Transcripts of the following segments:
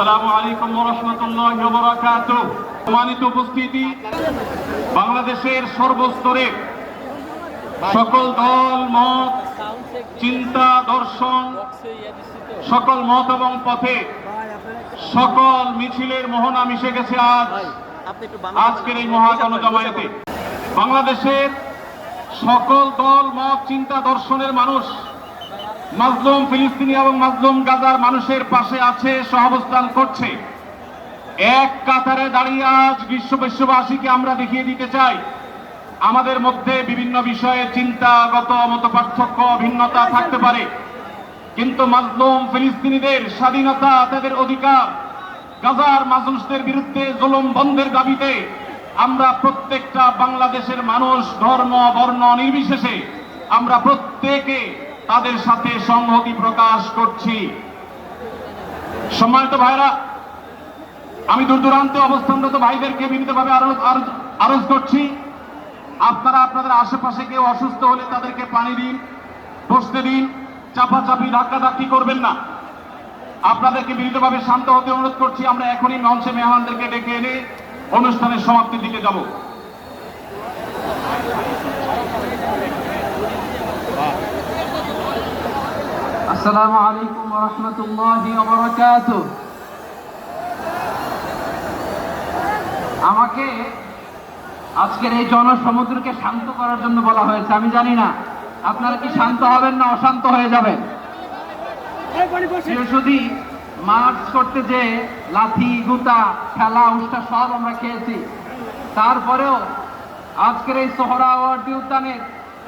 আসসালামু আলাইকুম রহমতুল্লাহ বরাকাত সম্মানিত উপস্থিতি, বাংলাদেশের সর্বস্তরে সকল দল, মত, চিন্তা, দর্শন, সকল মত এবং পথে সকল মিছিলের মোহনা মিশে গেছে আজ। আজকের এই মহাগণ জমায়েতে বাংলাদেশের সকল দল, মত, চিন্তা, দর্শনের মানুষ মাজলুম ফিলিস্তিনি এবং মাজলুম গাজার মানুষের পাশে আছে, সহাবস্থান করছে। এক কাতারে দাঁড়িয়ে আজ বিশ্ব বিশ্ববাসীকে আমরা দেখিয়ে দিতে চাই, আমাদের মধ্যে বিভিন্ন বিষয়ে চিন্তাগত মত পার্থক্য, ভিন্নতা থাকতে পারে। কিন্তু মাজলুম ফিলিস্তিনিদের স্বাধীনতা তাদের অধিকার। গাজার মানুষদের বিরুদ্ধে জুলুম বন্ধের দাবিতে আমরা প্রত্যেকটা বাংলাদেশের মানুষ ধর্ম, বর্ণ নির্বিশেষে আমরা প্রত্যেকে তাদের সাথে সংহতি প্রকাশ করছি। সম্মানিত ভাইরা আমি দূর দূরান্তে অবস্থানরত ভাইদেরকে বিনীতভাবে আরও, আরো- আরজ করছি। আপনারা আপনাদের আশেপাশে কেউ অসুস্থ হলে তাদেরকে পানি দিন, বসতে দিন, চাপাচাপি, ধাক্কাধাক্কি করবেন না। আপনাদেরকে বিনীতভাবে শান্ত হতে অনুরোধ করছি। আমরা এখনই মঞ্চে মেহমানদেরকে ডেকে এনে অনুষ্ঠানের সমাপ্তির দিকে যাব। আসসালামু আলাইকুম রহমতুল্লাহি ওবরাকাত আমাকে আজকের এই জনসমুদ্রকে শান্ত করার জন্য বলা হয়েছে আমি জানি না আপনারা কি শান্ত হবেন না অশান্ত হয়ে যাবেন? যদি মার্চ করতে যে লাথি গুতা খেলা উষ্টা সব আমরা খেয়েছি তারপরেও আজকের এই সোহরাওয়ার্দী উদ্যানের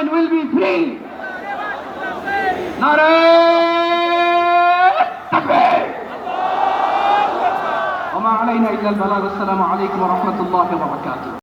free নারে وما علينا إلا البلاغ. السلام عليكم ورحمة الله وبركاته.